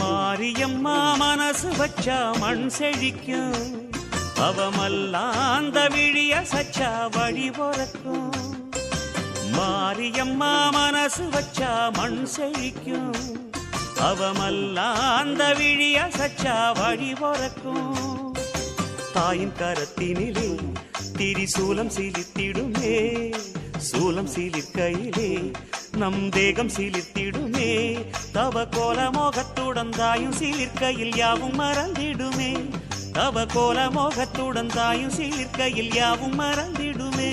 மாரியம்மா மனசு வச்சா மண் செழிக்கும். அவமல்லாந்த விழிய சச்சா வழி பொறக்கும். மாரியம்மா மனசு வச்சா மண் செழிக்கும். அவமல்லாந்த விழிய சச்சா வழி பொறக்கும். தாயின் கரத்தினிலே திரிசூலம் சிலித்திடுமே சூலம் சிலிர்க்கையிலே நம் தேகம் சிலிர்த்திடுமே தவ கோல மோகத்துடன் தாயும் சிலிர்க்கையில் யாவும் மறந்திடுமே தவ கோல மோகத்துடன் தாயும் சிலிர்க்கையில் யாவும் மறந்திடுமே.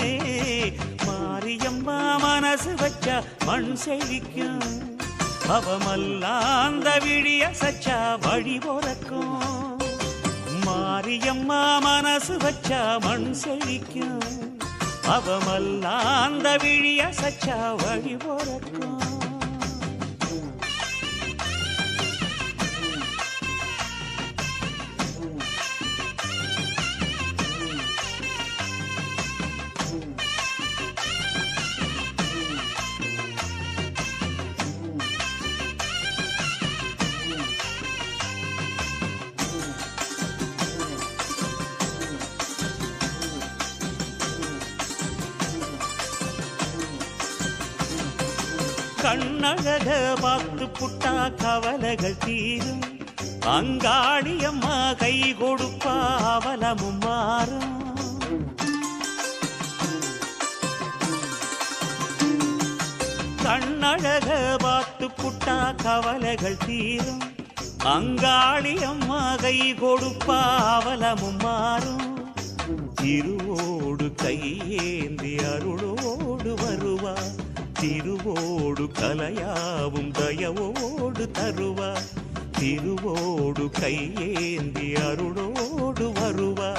மாரியம்மா மனசு வச்சா மண் செழிக்கும் அவமல்லாந்த விழிய சச்சா வழி பொறக்கும். மாரியம்மா மனசு வச்சா மண் செழிக்கும். அவமல்லாந்த விழிய சச்சா வழி போறக்கும். கண்ணழக பார்த்து புட்டா கவலைகள் தீரும். அங்காளியம்மா கை கொடுப்பா அவலமும் மாறும். கண்ணழக பார்த்து புட்டா கவலைகள் தீரும். அங்காளியம்மா கை கொடுப்பா அவலமும் மாறும். திருவோடு கையேந்தி அருளோடு வருவார். திருவோடு கலையாவும் தயவோடு தருவா. திருவோடு கையேந்தி அருளோடு வருவா.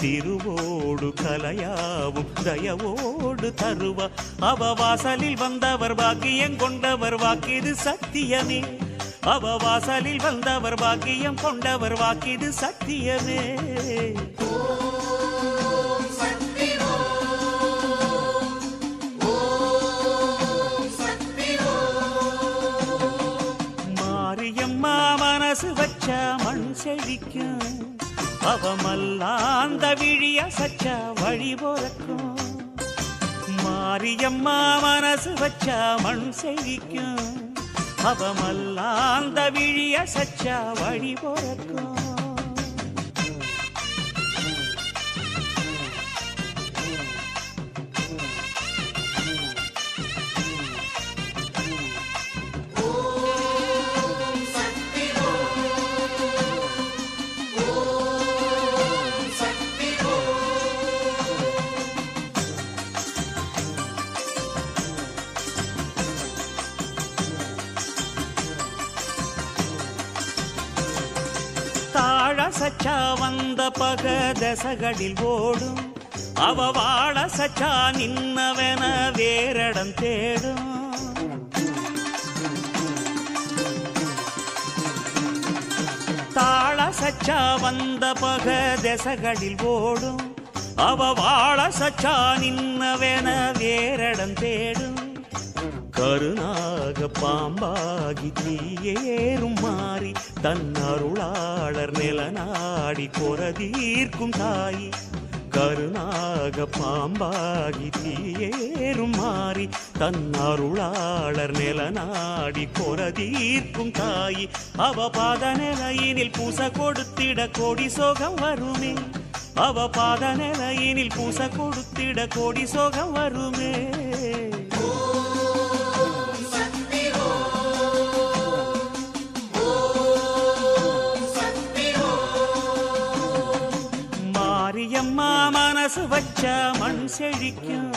திருவோடு கலையாவும் தயவோடு தருவா. அவ வாசலில் வந்தவர் பாக்கியம் கொண்டவர் வாக்கிது சத்தியமே. அவ வாசலில் வந்தவர் பாக்கியம் கொண்டவர் வாக்கிது சத்தியமே. மனசு வச்ச மண் செழிக்கும். அவமல்லாந்த விழிய சச்ச வழி போறக்கும் மாரியம்மா மனசு வச்ச மண் செழிக்கும். அவமல்லாந்த விழிய சச்ச வழி போறக்கும் பக தசகளில் ஓடும். அவ வாழ சச்சா நின்னவன வேரடம் தேடும். தாழ சச்சா வந்த பக தசகளில் ஓடும். அவ வாழ சச்சா நின்னவன வேரடம் தேடும். கருணாக பாம்பாகி தீயேறும் மாறி தன் அருளாளர் நிலநாடி கொரதீர்க்கும் தாய். கருணாக பாம்பாகி தீயேறும் மாறி தன் அருளாளர் நிலநாடி கொரதீர்க்கும் தாய். அவபாத நிலையினில் பூச கொடுத்திட கோடி சோகம் வருமே. அவ பாத நிலையினில் பூச கொடுத்திட கோடி சோகம் வருமே. மனசு வச்சா மண் செழிக்கும்.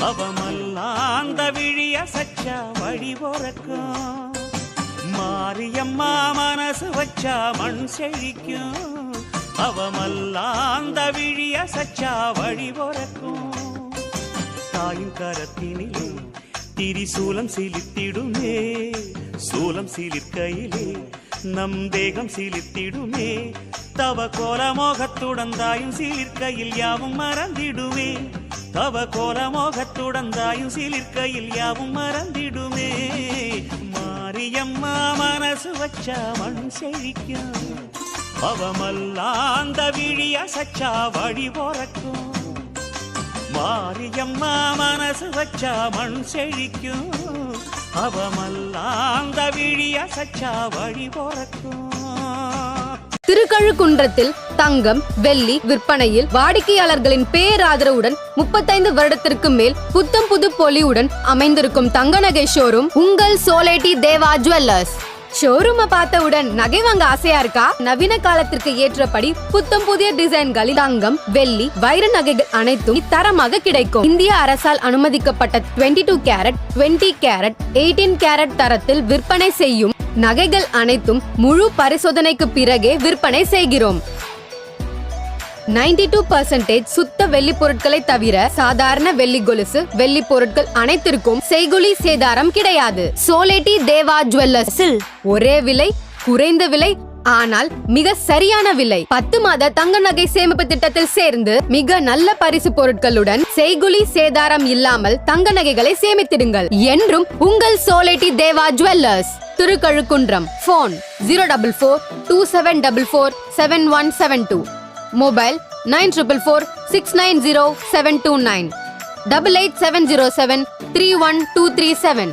அவமல்லாந்த விழிய சச்சா வழி பொறக்கும். மாரியம்மா மனசு வச்சா மண் செழிக்கும். அவமல்லாந்த விழிய சச்சா வழி பொறக்கும். தாயின் கரத்தினிலே திரிசூலம் சிலித்திடுமே சூலம் சிலிர்க்கையிலே நம் தேகம் சிலித்திடுமே தவ கோல மோகத்துடன் தாயும் சிலிர்க்கையில் யாவும் மறந்திடுமே. தவ கோல மோகத்துடன் தாயும் சிலிர்க்கையில் யாவும் மறந்திடுமே. மாரியம்மா மனசு வச்சா மண் செழிக்கும். பவமல்லாந்த விழி அசச்சா வழி போறக்கும். மாரியம்மா மனசு வச்சா மண் செழிக்கும். அவமல்லாந்த விழி அசச்சா வழி போறக்கும். திருக்கழுக்குன்றத்தில் தங்கம் வெள்ளி விற்பனையில் வாடிக்கையாளர்களின் பேராதரவுடன் முப்பத்தைந்து வருடத்திற்கு மேல் புத்தம் புது பொலிவுடன் அமைந்திருக்கும் தங்க நகை ஷோரூம் உங்கள் சோலேட்டி தேவா ஜுவல்லர்ஸ். ஷோரூமை பார்த்தவுடன் நகை வாங்க ஆசையா இருக்கா? நவீன காலத்திற்கு ஏற்றபடி புத்தம் புதிய டிசைன்களில் தங்கம் வெள்ளி வைர நகைகள் அனைத்தும் தரமாக கிடைக்கும். இந்திய அரசால் அனுமதிக்கப்பட்ட 22 டூ கேரட் 20 கேரட் 18 கேரட் தரத்தில் விற்பனை செய்யும் நகைகள் அனைத்தும் முழு பரிசோதனைக்கு பிறகே விற்பனை செய்கிறோம். 92% டூ பர்சன்டேஜ் சுத்த வெள்ளி பொருட்களை தவிர சாதாரண வெள்ளி கொலுசு வெள்ளி பொருட்கள் அனைத்திற்கும் செய்குலி சேதாரம் கிடையாது. சோலேட்டி தேவா ஜுவல்லர்ஸில் ஒரே விலை குறைந்த விலை ஆனால் மிக சரியான விலை. பத்து மாத தங்க நகை சேமிப்பு திட்டத்தில் சேர்ந்து மிக நல்ல பரிசு பொருட்களுடன் செய்குலி சேதாரம் இல்லாமல் தங்க நகைகளை சேமித்திடுங்கள். என்றும் உங்கள் சோலைட்டி Deva jewellers Thirukazhukundram phone zero double four two seven double four seven one seven two. Mobile nine triple four six nine zero seven two nine. Double eight seven zero seven three one two three seven.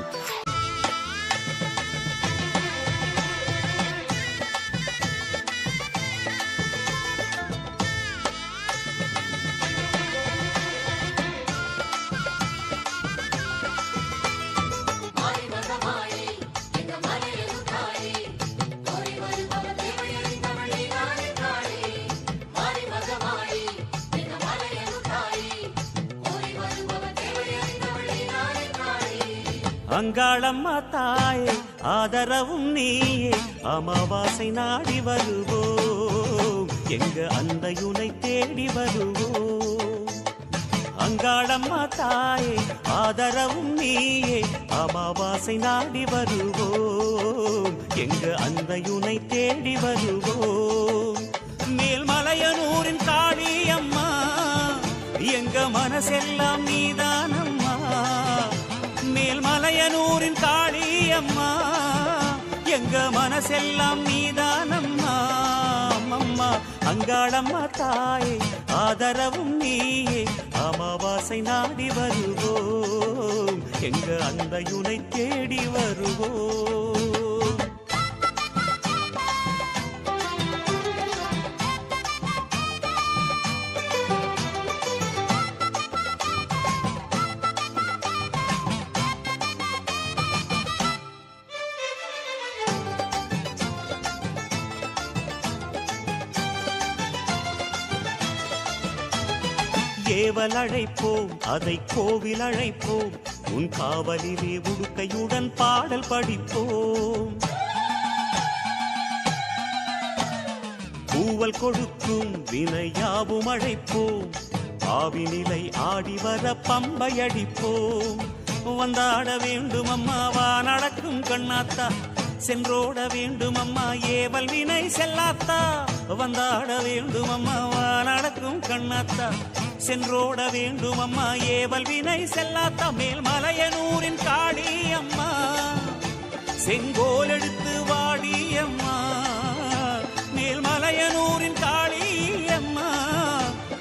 Angalamma தாயே ஆதரவும் நீயே அமாவாசை நாடி வருவோம். எங்க அந்தையுனை தேடி வருவோம். அங்காளம்மா தாயே ஆதரவும் நீயே அமாவாசை நாடி வருவோம். எங்க அந்தையுனை தேடி வருவோம். மேல்மலையனூரின் காளியம்மா எங்க மனசெல்லாம் நீதானா? மேல்மலையனூரின் காளியம்மா எங்க மனசெல்லாம் நீதானம்மா அம்மம்மா அங்காளம்மா தாயே ஆதரவும் நீயே. அமாவாசை நாடி வருவோம். எங்க அந்தையுனை தேடி வருவோம். ஏவல் அழைப்போம் அதை கோவில் அழைப்போம் உன் காவலிலே உடுக்கையுடன் பாடல் படிப்போம். பூவல் கொடுக்கும் வினையாவும் அழைப்போம் ஆவினிலை ஆடி வர பம்பை அடிப்போம் வந்தாட வேண்டும் அம்மாவா நடக்கும் கண்ணாத்தா. சென்றோட வேண்டும் அம்மா ஏவல் வினை செல்லாத்தா. வந்தாட வேண்டும் அம்மாவா நடக்கும் கண்ணாத்தா. சென்றோட வேண்டும் அம்மா. ஏவல் வினை செல்லாத்த மேல் மலையனூரின் காளி அம்மா. செங்கோல் எடுத்து வாடி அம்மா. மேல் மலையனூரின் காளி அம்மா.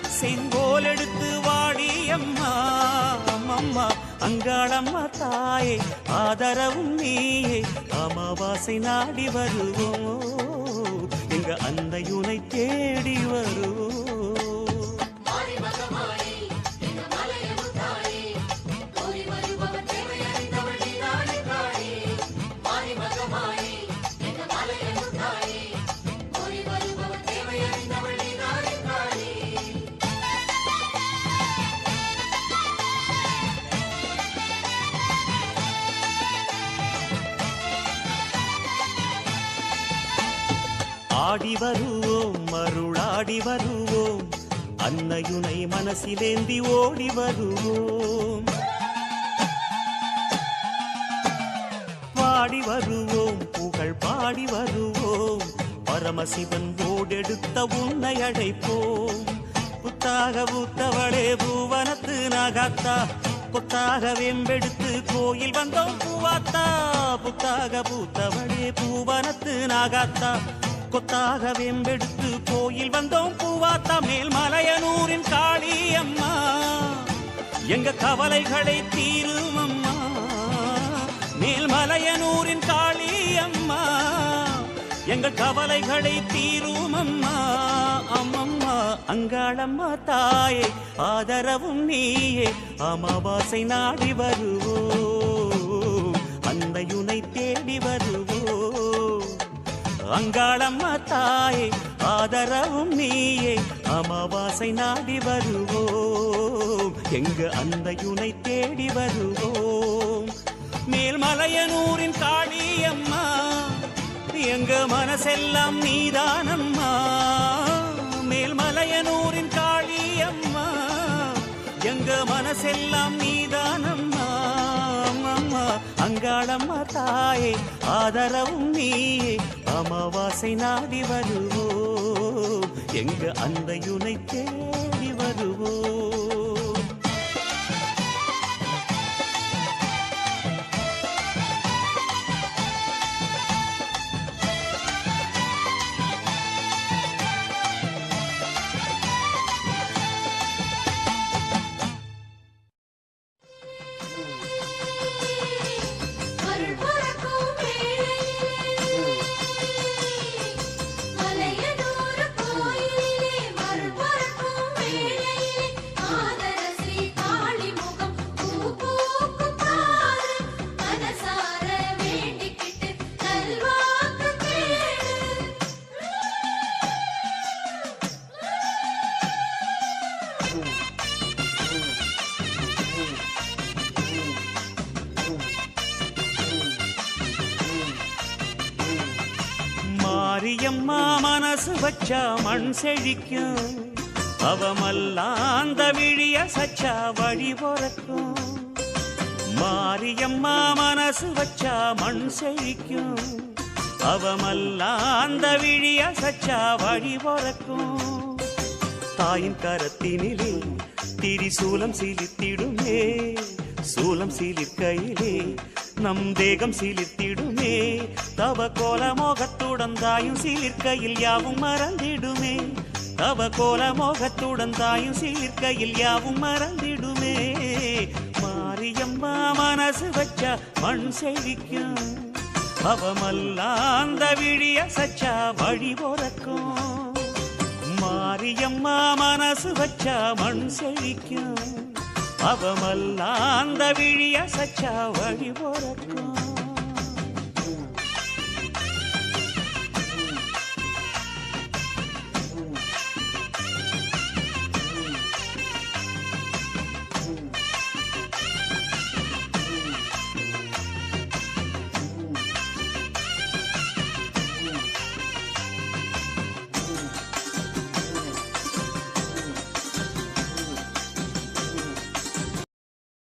செங்கோல் எடுத்து வாடி அம்மா. அம்மம்மா அங்காளம்மா தாயே ஆதரவும் நீயே. அமாவாசை நாடி வருவோம். எங்க அந்த ஆடி வருவோம் மருளாடி வருவோம். அன்னையுனை மனசிலேந்தி ஓடி வருவோம். பாடி வருவோம் புகழ் பாடி வருவோம். பரமசிவன் ஓடெடுத்த உன்னை அழைப்போம். புத்தாக பூத்தவளே பூவனத்து நாகாத்தா. புத்தாக வெம்பெடுத்து கோயில் வந்தோம் பூவாத்தா. புத்தாக பூத்தவளே பூவனத்து நாகாத்தா. கொத்தாக வேம்பெடுத்து கோயில் வந்தோம். பூவாத்தா மேல் மலையனூரின் காளி அம்மா. எங்க கவலைகளை தீரும் அம்மா. மேல் மலையனூரின் காளி அம்மா. எங்கள் கவலைகளை தீரும் அம்மா. அம்மம்மா அங்காளம்மா தாயே ஆதரவும் நீயே. அமாவாசை நாடி வருவோம். அன்னையுனை தேடி வருவோம். அங்காளம்மா தாயே ஆதரவும் நீயே அமாவாசை நாடி வருவோம். எங்க அந்தையுனை தேடி வருவோம். மேல்மலையனூரின் காளியம்மா எங்க மனசெல்லாம் நீதானம்மா. மேல்மலையனூரின் காளியம்மா எங்க மனசெல்லாம் நீதானம்மா அங்காளம்மா தாயே ஆதரவும் நீயே. அமாவாசை நாடி வருவோம். எங்க அந்தையுனை தேடி வருவோம். மனசு வச்சா மண் செழிக்கும். அவமல்லாந்த விழிய சச்சா வழி பொறக்கும். மாரியம்மா மனசு வச்சா மண் செழிக்கும். அவமல்லாந்த விழிய சச்சா வழி பொறக்கும். தாயின் கரத்தினிலே திரிசூலம் சீலித்திடுமே சூலம் சீலிக்கையிலே நம் தேகம் சீலித்திடும் தவ கோல மோகத்துடன் தாயும் சீலிற்கையில் யாவும் மறந்திடுமே. தவ கோல மோகத்துடன் தாயும் சீலிற்கையில் யாவும் மறந்திடுமே. மாரியம்மா மனசு வச்சா மண் செழிக்கும். அவமல்லாந்த விழிய சச்சா வழி பொறக்கும். மாரியம்மா மனசு வச்சா மண் செழிக்கும். அவமல்லாந்த விழிய சச்சா வழி பொறக்கும்.